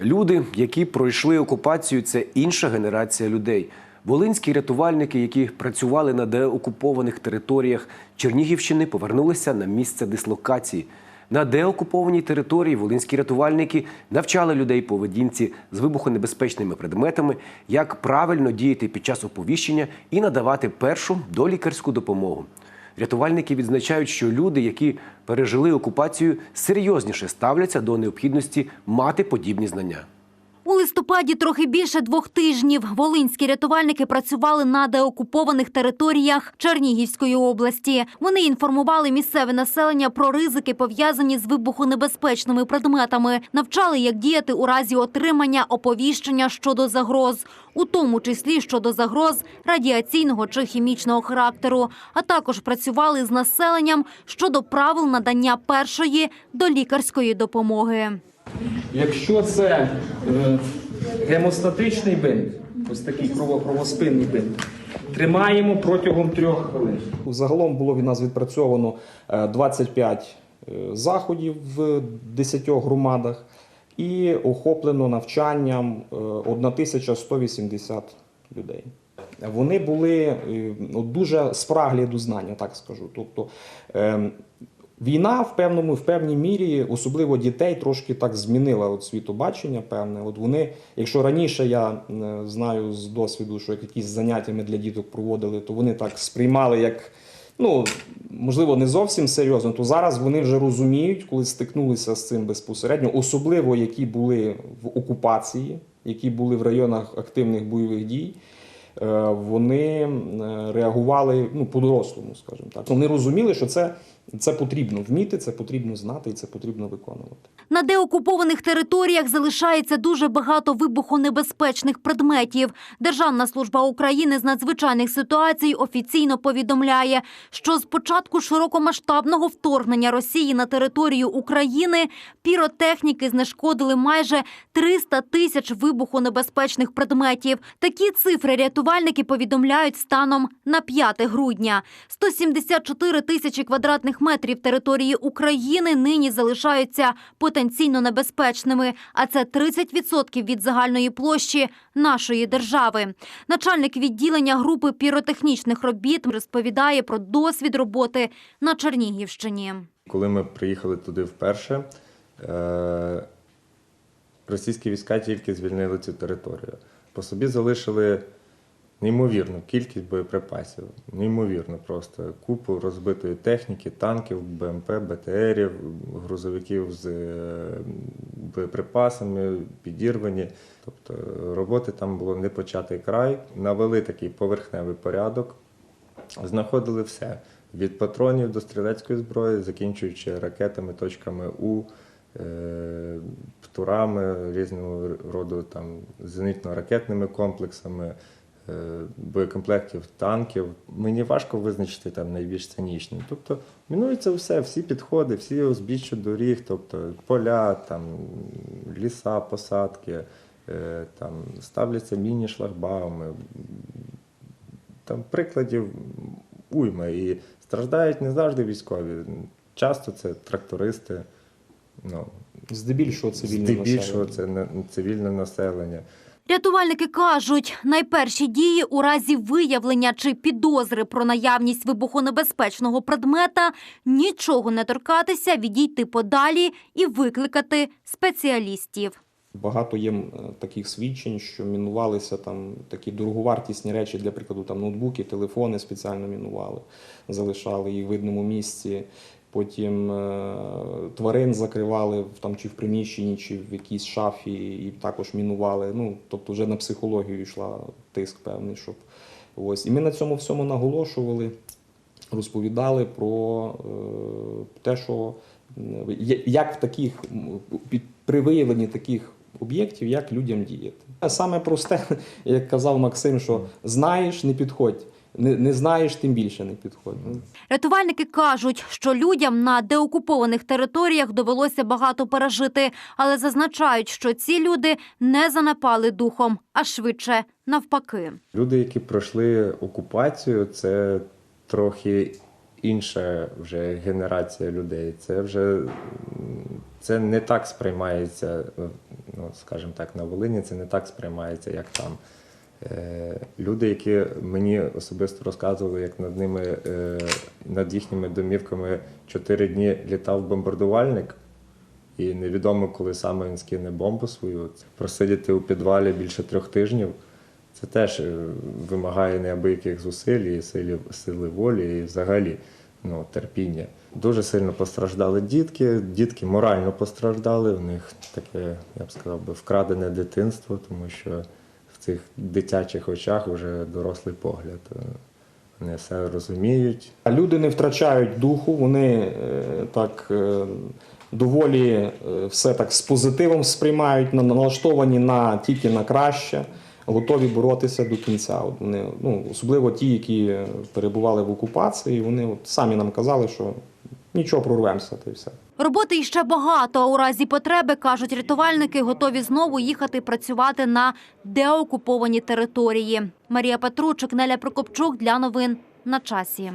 Люди, які пройшли окупацію, це інша генерація людей. Волинські рятувальники, які працювали на деокупованих територіях Чернігівщини, повернулися на місце дислокації. На деокупованій території волинські рятувальники навчали людей поведінці з вибухонебезпечними предметами, як правильно діяти під час оповіщення і надавати першу долікарську допомогу. Рятувальники відзначають, що люди, які пережили окупацію, серйозніше ставляться до необхідності мати подібні знання. Листопаді трохи більше двох тижнів волинські рятувальники працювали на деокупованих територіях Чернігівської області. Вони інформували місцеве населення про ризики, пов'язані з вибухонебезпечними предметами, навчали, як діяти у разі отримання оповіщення щодо загроз, у тому числі щодо загроз радіаційного чи хімічного характеру, а також працювали з населенням щодо правил надання першої долікарської допомоги. Якщо це е, гемостатичний бинт, ось такий крово- кровоспинний бинт, тримаємо протягом трьох хвилин. Загалом було від нас відпрацьовано е, 25 е, заходів в 10 громадах і охоплено навчанням е, 1180 людей. Вони були е, ну, дуже спраглі до знання, так скажу. Тобто е, війна в певному, в певній мірі, особливо дітей, трошки так змінила от світобачення. Певне. От вони, якщо раніше я знаю з досвіду, що як якісь заняття ми для діток проводили, то вони так сприймали як. Ну, можливо, не зовсім серйозно, то зараз вони вже розуміють, коли стикнулися з цим безпосередньо, особливо які були в окупації, які були в районах активних бойових дій. е, Вони реагували ну, по-дорослому, скажімо так. Вони розуміли, що це, це потрібно вміти, це потрібно знати і це потрібно виконувати. На деокупованих територіях залишається дуже багато вибухонебезпечних предметів. Державна служба України з надзвичайних ситуацій офіційно повідомляє, що з початку широкомасштабного вторгнення Росії на територію України піротехніки знешкодили майже 300 тисяч вибухонебезпечних предметів. Такі цифри рятувальники повідомляють станом на 5 грудня. 174 тисячі квадратних метрів території України нині залишаються потенційно небезпечними, а це 30% від загальної площі нашої держави. Начальник відділення групи піротехнічних робіт розповідає про досвід роботи на Чернігівщині. Коли ми приїхали туди вперше, е, російські війська тільки звільнили цю територію. По собі залишили неймовірну кількість боєприпасів. Неймовірно просто. Купу розбитої техніки, танків, БМП, БТРів, грузовиків з е, боєприпасами, підірвані. Тобто роботи там було не початий край. Навели такий поверхневий порядок. Знаходили все від патронів до стрілецької зброї, закінчуючи ракетами, точками У, е, птурами різного роду там, зенитно-ракетними комплексами, боєкомплектів танків. Мені важко визначити там найбільш цинічні. Тобто мінується все, всі підходи, всі узбіччя доріг, тобто поля, там, ліса, посадки, е, там, ставляться міні-шлагбауми, там прикладів уйма. І страждають не завжди військові. Часто це трактористи, ну, Здебільшого цивільне здебільшого населення. це цивільне населення. Рятувальники кажуть, найперші дії у разі виявлення чи підозри про наявність вибухонебезпечного предмета нічого не торкатися, відійти подалі і викликати спеціалістів. Багато є таких свідчень, що мінувалися там такі дороговартісні речі, для прикладу, там ноутбуки, телефони спеціально мінували, залишали їх в видному місці. Потім е, тварин закривали там чи в приміщенні, чи в якійсь шафі, і також мінували. Ну, тобто вже на психологію йшла тиск певний, щоб ось. І ми на цьому всьому наголошували, розповідали про е, те, що як в таких при виявленні таких об'єктів, як людям діяти. Саме просте, як казав Максим, що знаєш, не підходь. Не, не знаєш, тим більше не підходь. Ну, Рятувальники кажуть, що людям на деокупованих територіях довелося багато пережити, але зазначають, що ці люди не занапали духом, а швидше навпаки. Люди, які пройшли окупацію, це трохи інша вже генерація людей. Це вже це не так сприймається ну, скажімо так, на Волині це не так сприймається, як там. Е, Люди, які мені особисто розказували, як над ними, е, над їхніми домівками чотири дні літав бомбардувальник, і невідомо, коли саме він скине бомбу свою. Просидіти у підвалі більше трьох тижнів. Це теж е, вимагає неабияких зусиль і сили, сили волі, і взагалі ну, терпіння. Дуже сильно постраждали дітки. Дітки морально постраждали. У них таке, я б сказав, би, вкрадене дитинство, тому що цих дитячих очах вже дорослий погляд. Е, Вони все розуміють, А Люди не втрачають духу, вони е, так е, доволі все так з позитивом сприймають, налаштовані на тільки на краще, готові боротися до кінця. От вони, ну, особливо ті, які перебували в окупації, вони от самі нам казали, що нічого прорвемося, та й все. Роботи іще багато. а У разі потреби, кажуть рятувальники, готові знову їхати працювати на деокуповані території. Марія Петручик, Неля Прокопчук для новин на часі.